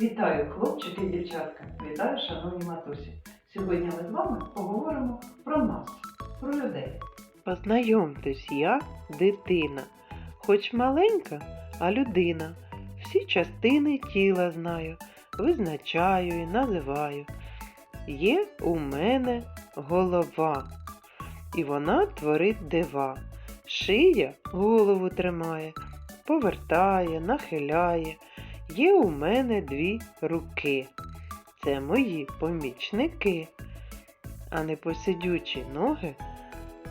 Вітаю, хлопчики і дівчатка! Вітаю, шановні матусі! Сьогодні ми з вами поговоримо про нас, про людей. Познайомтесь, я дитина, хоч маленька, а людина. Всі частини тіла знаю, визначаю і називаю. Є у мене голова, і вона творить дива. Шия голову тримає, повертає, нахиляє. Є у мене дві руки. Це мої помічники, а непосидючі ноги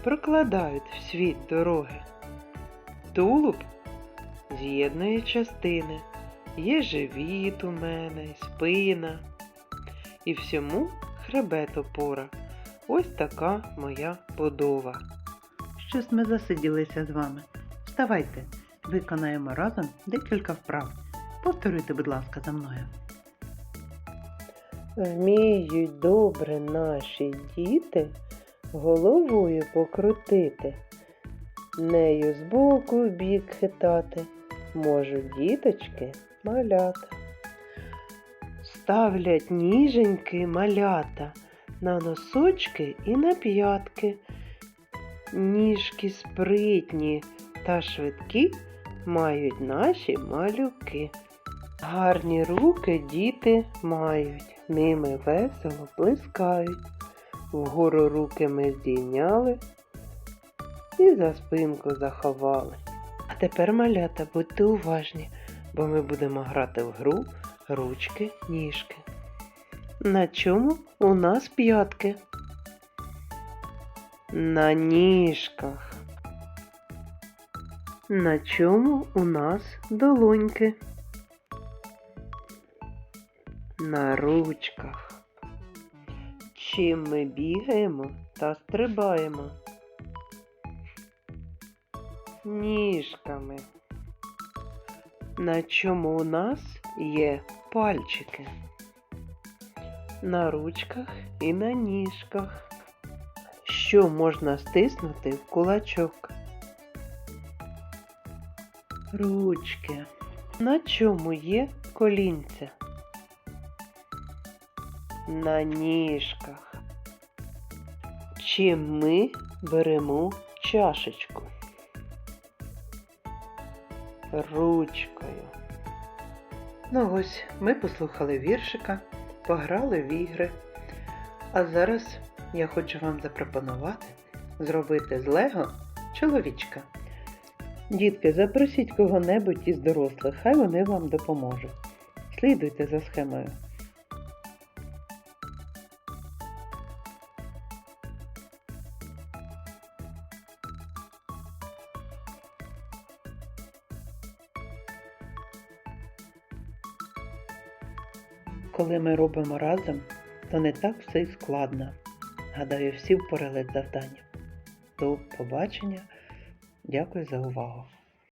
прокладають в світ дороги. Тулуб з'єднує частини, є живіт у мене, спина, і всьому хребет опора. Ось така моя будова. Щось ми засиділися з вами. Вставайте, виконаємо разом декілька вправ. Повторюйте, будь ласка, за мною. Вміють добре наші діти головою покрутити, нею збоку в бік хитати можуть діточки малята. Ставлять ніженьки малята на носочки і на п'ятки. Ніжки спритні та швидкі мають наші малюки. Гарні руки діти мають, ними весело плескають. Вгору руки ми здійняли і за спинку заховали. А тепер, малята, будьте уважні, бо ми будемо грати в гру ручки, ніжки. На чому у нас п'ятки? На ніжках. На чому у нас долоньки? На ручках. Чим ми бігаємо та стрибаємо? Ніжками. На чому у нас є пальчики? На ручках і на ніжках. Що можна стиснути в кулачок? Ручки. На чому є колінця? На ніжках. Чим ми беремо чашечку? Ручкою. Ну ось, ми послухали віршика, пограли в ігри. А зараз я хочу вам запропонувати зробити з Лего чоловічка. Дітки, запросіть кого-небудь із дорослих, хай вони вам допоможуть. Слідуйте за схемою. Коли ми робимо разом, то не так все й складно. Гадаю, всі впорали завдання. До побачення. Дякую за увагу.